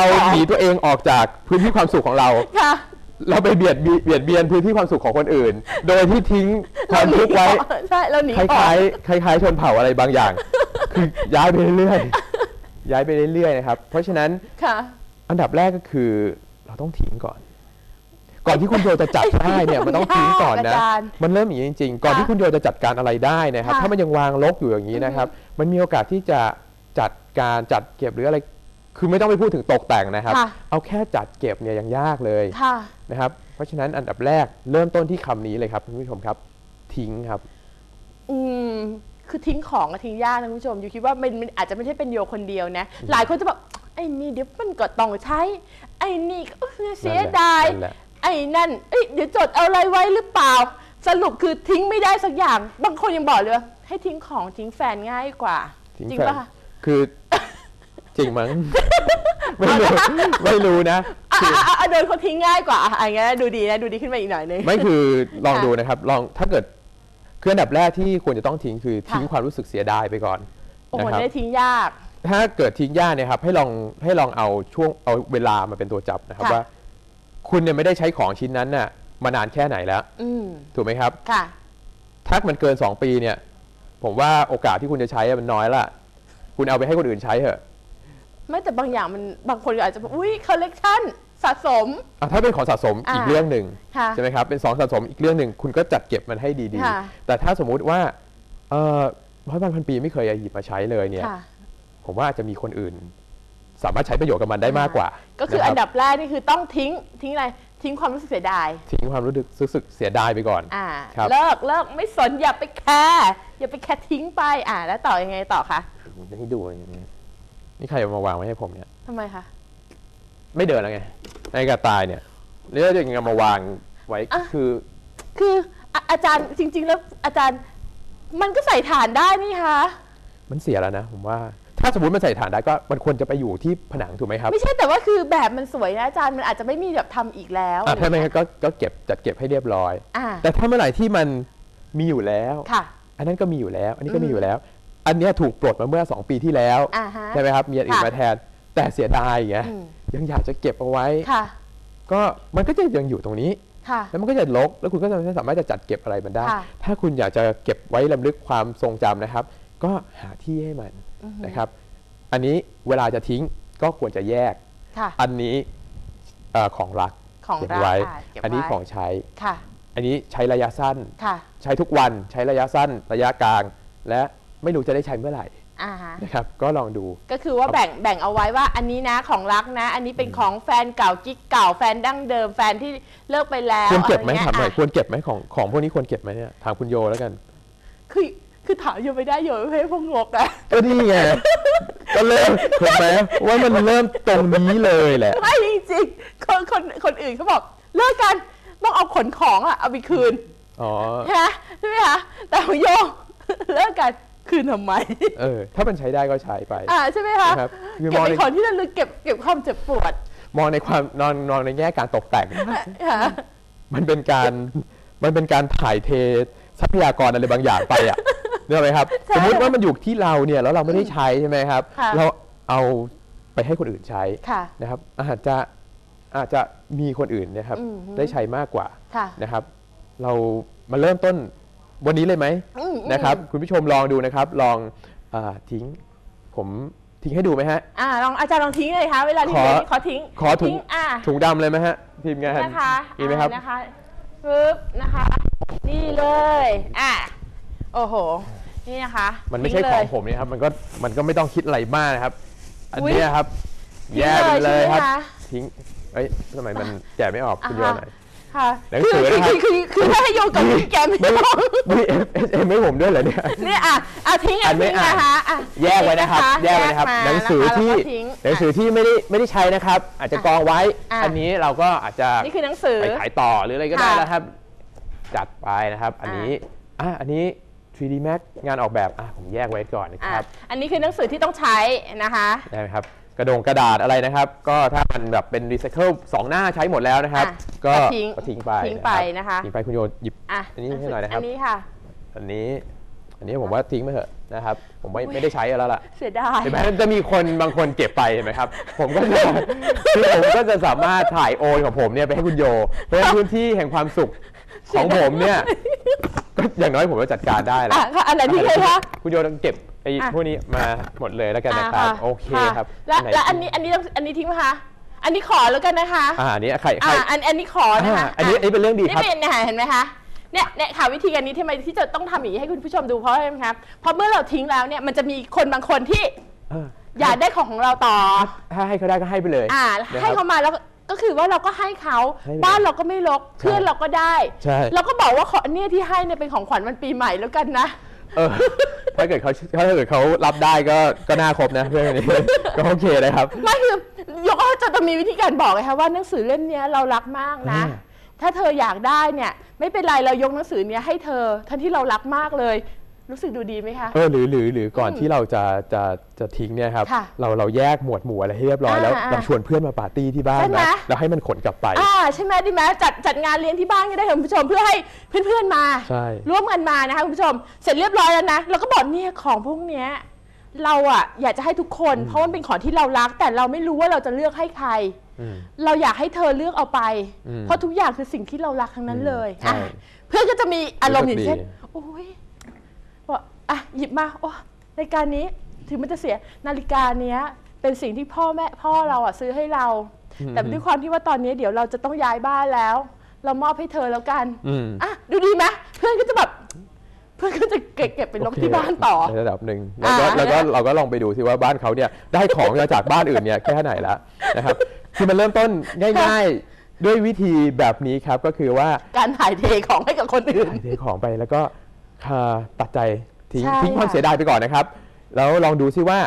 เราของหนีตัวเองออกจากพื้นที่ความสุขของเรา ค่ะ เราไปเบียดเบียดเบียดเบียนพื้นที่ความสุขของคนอื่น โดยที่ทิ้งความทุกข์ไว้ ใช่เราหนีคออกล้ายๆคล้ายๆชนเผ่าอะไรบางอย่าง คือย้ายไปเรื่อยๆย้ายไปเรื่อยๆนะครับ เพราะฉะนั้นค่ะ อันดับแรกก็คือเราต้องทิ้งก่อน ก่อนที่คุณโยจะจัดได้เนี่ยมันต้องทิ้งก่อนนะยากอาจารย์มันเริ่มอย่างนี้จริงๆ ก่อนค่ะที่คุณโยจะจัดการอะไรได้นะครับ ค่ะ ถ้ามันยังวางลกอยู่อย่างนี้นะครับ มันมีโอกาสที่จะจัดการจัดเก็บหรืออะไร คือไม่ต้องไปพูดถึงตกแต่งนะครับ ค่ะ เอาแค่จัดเก็บเนี่ยยังยากเลยค่ะ นะครับ เพราะฉะนั้นอันดับแรกเริ่มต้นที่คำนี้เลยครับคุณผู้ชมครับ ทิ้งครับ อืม คือทิ้งของอะทิ้งยากนะคุณผู้ชม อยู่คิดว่ามันมันอาจจะไม่ใช่เป็นโยคนเดียวนะ หลายคนจะแบบไอ้นี่เดี๋ยวมันก็ต้องใช้ ไอ้นี่ก็เสียดาย นั่นแหละ ไอ้นั่น เอ้ยเดี๋ยวจดเอาอะไรไว้หรือเปล่า สรุปคือทิ้งไม่ได้สักอย่าง บางคนยังบอกเลยว่าให้ทิ้งของทิ้งแฟนง่ายกว่า ทิ้งจริงแฟนปะคะ คือ จริงมั้ง ไม่รู้ไม่รู้นะ อะอะอะอะเดินเขาทิ้งง่ายกว่าอะอย่างเงี้ยดูดีนะดูดีขึ้นมาอีกหน่อยนึง ไม่คือลองค่ะดูนะครับ ลองถ้าเกิดคืออันดับแรกที่ควรจะต้องทิ้งคือค่ะ ทิ้งความรู้สึกเสียดายไปก่อนโอ้โหนะครับ ได้ทิ้งยาก ถ้าเกิดทิ้งยากเนี่ยครับให้ลองให้ลองเอาช่วงเอาเวลามาเป็นตัวจับนะครับค่ะ ว่า คุณเนี่ยไม่ได้ใช้ของชิ้นนั้นน่ะมานานแค่ไหนแล้ว อืมถูกไหมครับ ค่ะ ถ้ามันเกิน 2 ปีเนี่ย ผมว่าโอกาสที่คุณจะใช้อะมันน้อยละ คุณเอาไปให้คนอื่นใช้เถอะ ไม่แต่บางอย่างมันบางคนก็อาจจะบอกอุ้ยคอลเลกชันสะสม อะถ้าเป็นของสะสมอ่าอีกเรื่องหนึ่งค่ะใช่ไหมครับเป็นสองสะสมอีกเรื่องหนึ่งคุณก็จัดเก็บมันให้ดีค่ะ ๆ แต่ถ้าสมมุติว่าเอ่อร้อยวันพันปีไม่เคยหยิบมาใช้เลยเนี่ย ค่ะ ผมว่าอาจจะมีคนอื่น สามารถใช้ประโยชน์กับมันได้มากกว่าก็คือนะรับอันดับแรกนี่คือต้องทิ้งทิ้งอะไรทิ้งความรู้สึกเสียดายทิ้งความรู้สึกรู้สึกเสียดายไปก่อน อ่าครับ เลิกเลิกไม่สนอย่าไปแคร์อย่าไปแคร์ทิ้งไปอ่าแล้วต่อยังไงต่อคะ ให้ดูอย่างนี้ นี่ใครเอามาวางไว้ให้ผมเนี่ย ทำไมคะ ไม่เดินแล้วไงในกระตายเนี่ยเรื่องอย่างเงี้ยมาวางไว้อะ คือ คืออะอาจารย์จริง ๆ แล้วอาจารย์ มันก็ใส่ฐานได้นี่คะ มันเสียแล้วนะผมว่า ถ้าสมมติมันใส่ฐานได้ก็มันควรจะไปอยู่ที่ผนังถูกไหมครับไม่ใช่แต่ว่าคือแบบมันสวยนะอาจารย์มันอาจจะไม่มีแบบทำอีกแล้วอะถ้าไม่งั้นก็ก็เก็บจัดเก็บให้เรียบร้อย อ่าแต่ถ้าเมื่อไหร่ที่มันมีอยู่แล้ว ค่ะ อันนั้นก็มีอยู่แล้ว อันนี้ก็อืมมีอยู่แล้ว อันเนี้ยถูกปลดมาเมื่อ 2 ปีที่แล้วอ่าฮะ ใช่ไหมครับมีอันอื่นค่ะ มาแทน แต่เสียดายอย่างเงี้ยอืมยังอยากจะเก็บเอาไว้ ค่ะก็มันก็จะยังอยู่ตรงนี้ ค่ะ แล้วมันก็จะลกแล้วคุณก็จะไม่สามารถจะจัดเก็บอะไรมันได้ ค่ะ ถ้าคุณอยากจะเก็บไว้ลำลึกความทรงจำนะครับ ก็หาที่ให้มันอือฮึนะครับ อันนี้เวลาจะทิ้งก็ควรจะแยก ค่ะ อันนี้เอ่อของรักของเก็บรักไว้ค่ะเก็บอันนี้ไว้ของใช้ ค่ะอันนี้ใช้ระยะสั้น ค่ะ ใช้ทุกวัน ใช้ระยะสั้น ระยะกลาง และ ไม่รู้จะได้ใช้เมื่อไหร่อ่าฮะนะครับ ก็ลองดู ก็คือว่าครับแบ่งแบ่งเอาไว้ว่าอันนี้นะของรักนะ อันนี้เป็นของแฟนเก่ากิ๊กเก่าแฟนดั้งเดิมแฟนที่เลิกไปแล้วควรเก็บไหมอะรงี้ยถามหน่อยะควรเก็บไหมของของพวกนี้ควรเก็บไหมเนี่ยถามคุณโยแล้วกัน คือคือถามโยไม่ได้โยไม่ให้พวกงกอะก็นี่ไงก็เริ่มเห็นไหมว่ามันเริ่มตรงนี้เลยแหละไม่จริงๆคนคนคนอื่นเขาบอกเลิกกันต้องเอาขนของอะเอาไปคืนอ๋อใช่ไหมใช่ไหมคะแต่ของโยเลิกกัน คืนทำไม เออ ถ้ามันใช้ได้ก็ใช้ไป อ่าใช่ไหมคะนะครับคือเก็บมองเป็นในของที่ระลึกเก็บเก็บความเจ็บปวดมองในความนอนนอนในแง่การตกแต่ง ค่ะ มันเป็นการมันเป็นการถ่ายเททรัพยากรอะไรบางอย่างไปอะนึกออกไหมครับ ใช่สมมุติว่ามันอยู่ที่เราเนี่ยแล้วเราไม่ได้ใช้ใช่ไหมครับ ค่ะ เราเอาไปให้คนอื่นใช้ค่ะ นะครับ อาจจะอาจจะมีคนอื่นเนะครับ อืมฮึ ได้ใช้มากกว่าค่ะ นะครับ เรามาเริ่มต้น วันนี้เลยไหมอืมอืมนะครับ คุณผู้ชมลองดูนะครับ ลองอาทิ้ง ผมทิ้งให้ดูไหมฮะ อ่าลองอาจารย์ลองทิ้งเลยคะเวลาที่ขอ เรียนขอทิ้งขอถุงทิ้งอ่าถุงดำเลยไหมฮะทีมงานนะคะมีไหมครับ อ่านะคะปึ๊บนะคะ นี่เลยอะโอ้โห นี่นะคะมันไม่ใช่ทิ้ของเลยผมเนี่ยครับมันก็มันก็ไม่ต้องคิดอะไรมากนะครับ อันอุ๊ยเนี้ยครับทิ้งแย่ไปเลยเลยครับใช่ไหมคะทิ้งเอ้ยทำไมมันแกะไม่ออกคุณโยนหน่อย ค่ะหนังคืสือคือนะครับคือคือคือถ้าให้โยนกับพี่แกไม่ไม่ต้องไม่เอฟเอ็มไม่ผมด้วยเหรอเนี่ยเนี่ยอะอะทิ้งอัอะนไม่ทิ้งอ่าน นะคะอะแยกไว้นะครับ แยกไว้นะครับ มาหนังสือที่แล้วก็ทิ้ง หนังสือที่ไม่ได้ไม่ได้ใช้นะครับ อาจจะกองไว้ อะ อันนี้เราก็อาจจะนี่คือหนังสือ ไปขายต่อหรืออะไรก็ได้ค่ะนะครับ จัดไปนะครับ อันนี้อะอันนี้ 3D Max งานออกแบบอะผมแยกไว้ก่อนนะอะครับอันนี้คือหนังสือที่ต้องใช้นะคะ ได้ไหมครับ กระดงกระดาษอะไรนะครับ ก็ถ้ามันแบบเป็นรีไซเคิลสองหน้าใช้หมดแล้วนะครับ อะก็ก็ทิ้งก็ทิ้งไปทิ้งไปนะคะทิ้งไปคุณโยหยิบอะอันนี้ให้หน่อยนะครับ อันนี้ค่ะ อันนี้ อันนี้ผมว่าทิ้งไปเถอะนะครับ ผมไม่ไม่ได้ใช้แล้วล่ะ เสียดาย เห็นไหมจะมีคนบางคนเก็บไปเห็นไหมครับ ผมก็จะ คือผมก็จะสามารถถ่ายโอนของผมเนี่ยไปให้คุณโยเพราะฉะนั้นพื้นที่แห่งความสุขของผมเนี่ยก็อย่างน้อยผมก็จัดการได้แล้วอะค่ะอันไหนที่เคยคะ คุณโยต้องเก็บ ไอ้อะ พวกนี้มาหมดเลยแล้วกันนะครับอ่าโอเคครับแล้วไหแล้วอันนี้อันนี้ต้องอันนี้ทิ้งไหมคะ อันนี้ขอแล้วกันนะคะ อ่าอันนี้ใครใคร อ่าอันอันนี้ขอนะคะอ่าอันนี้อันนี้เป็นเรื่องดีครับ นี่เป็นเนี่ยเห็นไหมคะเนี่ยเนี่ยค่ะวิธีการนี้ที่ทำไมที่จะต้องทำอย่างนี้ให้คุณผู้ชมดูเพราะอะไรไหมครับเพราะเมื่อเราทิ้งแล้วเนี่ยมันจะมีคนบางคนที่เอออยากได้ของของเราต่อ ถ้าให้เขาได้ก็ให้ไปเลย อ่านะครับให้เขามาแล้วก็ก็คือว่าเราก็ให้เขาให้เลยบ้านเราก็ไม่รกเพื่อนเราก็ได้ ใช่ เราก็บอกว่าขอเนี่ยที่ให้เนี่ยเป็นของขวัญวันปีใหม่แล้วกันนะ เออ ถ้าเกิดเขาถ้าเกิดเขารับได้ก็ก็น่าครบนะเพื่อนคนนี้ ก็โอเคนะครับ ไม่คือยกก็จะต้องมีวิธีการบอกเลยค่ะว่าหนังสือเล่มเนี้ยเรารักมากนะ อ่า ถ้าเธออยากได้เนี่ย ไม่เป็นไรเรายกหนังสือเนี้ยให้เธอทั้งที่เรารักมากเลย รู้สึกดูดีไหมคะ เออหรือหรือหรือก่อนที่เราจะจะจะทิ้งเนี่ยครับค่ะเราเราแยกหมวดหมู่อะไรให้เรียบร้อยแล้วอ่าอ่าเราชวนเพื่อนมาปาร์ตี้ที่บ้านใช่ไหม นะแล้วให้มันขนกลับไป อ่าใช่ไหมดีไหมจัดจัดงานเลี้ยงที่บ้านก็ได้ค่ะคุณผู้ชมเพื่อให้เพื่อนๆมา ใช่ ร่วมกันมานะคะคุณผู้ชม เสร็จเรียบร้อยแล้วนะเราก็บอกเนี่ยของพวกเนี้ยเราอะอยากจะให้ทุกคน เพราะมันเป็นของที่เรารัก แต่เราไม่รู้ว่าเราจะเลือกให้ใคร อืม เราอยากให้เธอเลือกเอาไป อืมเพราะทุกอย่างคือสิ่งที่เรารักทั้งนั้นเลยใช่อะเพื่อนก็จะมีอารมณ์อย่างเช่นรู้สึกดี โอ้ยบ อกอะหยิบมาโอ้รายการนี้ถึงมันจะเสียนาฬิกาเนี้ย เป็นสิ่งที่พ่อแม่พ่อเราอะซื้อให้เราแต่ด้วยความที่ว่าตอนนี้เดี๋ยวเราจะต้องย้ายบ้านแล้ว เรามอบให้เธอแล้วกันอืมอะดูดีไหมเพื่อนก็จะแบบ เพื่อนก็จะเก็บเก็บไปลงที่บ้านต่อ ในระดับหนึ่งแล้วก็อ่า แล้วก็เราก็ลองไปดูซิว่าบ้านเขาเนี่ยได้ของจากบ้านอื่นเนี่ยแค่ไหนแล้วนะครับคือมันเริ่มต้นง่ายๆ ด้วยวิธีแบบนี้ครับก็คือว่าการถ่ายเทของให้กับคนอื่นถ่ายเทของไปแล้วก็อ่าตัดใจ ทิ้งใช่ทิ้งความค่ะ เสียดายไปก่อนนะครับ แล้วลองดูซิว่า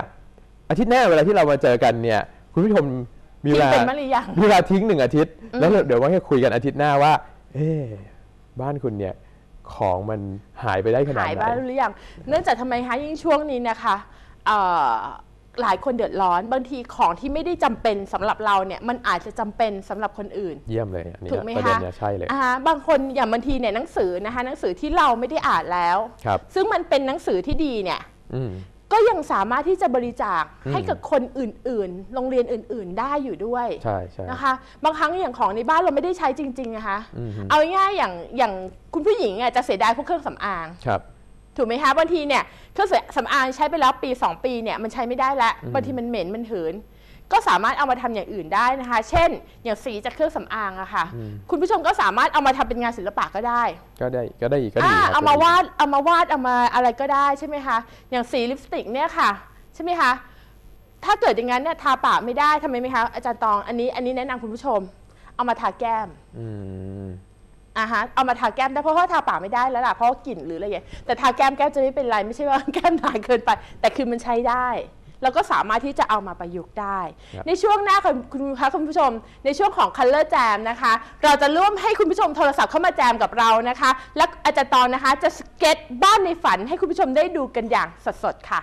อาทิตย์หน้าเวลาที่เรามาเจอกันเนี่ย คุณผู้ชมมีเวลาทิ้งเป็นมั้ยหรือยัง มีเวลาทิ้งหนึ่งอาทิตย์ แล้วเดี๋ยวว่าจะคุยกันอาทิตย์หน้าว่า เอ๊ะบ้านคุณเนี่ยของมันหายไปได้ขนาดหายไหน บ้านหรือยัง เนื่องจากทำไมคะยิ่งช่วงนี้นะคะเอ่อ หลายคนเดือดร้อน บางทีของที่ไม่ได้จำเป็นสำหรับเราเนี่ยมันอาจจะจำเป็นสำหรับคนอื่น เยี่ยมเลยอันนี้ถูกไหมประเด็นคะเนี่ยใช่เลยอ่าบางคนอย่างบางทีเนี่ยหนังสือนะคะหนังสือที่เราไม่ได้อ่านแล้วครับซึ่งมันเป็นหนังสือที่ดีเนี่ยอืมก็ยังสามารถที่จะบริจาคอืมให้กับคนอื่นๆ โรงเรียนอื่น ๆ ได้อยู่ด้วยใช่ใช่นะคะ บางครั้งอย่างของในบ้านเราไม่ได้ใช้จริงๆนะคะอืมฮึเอาง่ายๆอย่างอย่างคุณผู้หญิงอะจะเสียดายพวกเครื่องสำอางครับ ถูกไหมคะบางทีเนี่ยเครื่องสำอางใช้ไปแล้วปี 2 ปีเนี่ยมันใช้ไม่ได้แล้วบางทีมันเหม็นมันหืน ก็สามารถเอามาทำอย่างอื่นได้นะคะ เช่น อย่างสีจากเครื่องสำอางอะค่ะ คุณผู้ชมก็สามารถเอามาทำเป็นงานศิลปะก็ได้ ก็ได้ก็ได้อีกก็ดีอ่าครับเอามาวาดเอามาวาดเอามาอะไรก็ได้ใช่ไหมคะอย่างสีลิปสติกเนี่ยค่ะใช่ไหมคะถ้าเกิดอย่างนั้นเนี่ยทาปากไม่ได้ทำไมไหมคะอาจารย์ตองอันนี้อันนี้แนะนำคุณผู้ชม เอามาทาแก้ม อืมอ่าฮะเอามาทาแก้มได้เพราะว่าทาปากไม่ได้แล้วล่ะเพราะว่ากลิ่นหรืออะไรอย่างเงี้ยแต่ทาแก้มแก้มจะไม่เป็นไรไม่ใช่ว่าแก้มหนาเกินไป แต่คือมันใช้ได้ แล้วก็สามารถที่จะเอามาประยุกต์ได้ ในช่วงหน้าค่ะคุณคะคุณผู้ชม ในช่วงของ Color Jam นะคะ เราจะร่วมให้คุณผู้ชมโทรศัพท์เข้ามาแจมกับเรานะคะ และอาจารย์ตอนนะคะจะสเก็ตบ้านในฝันให้คุณผู้ชมได้ดูกันอย่างสดๆค่ะ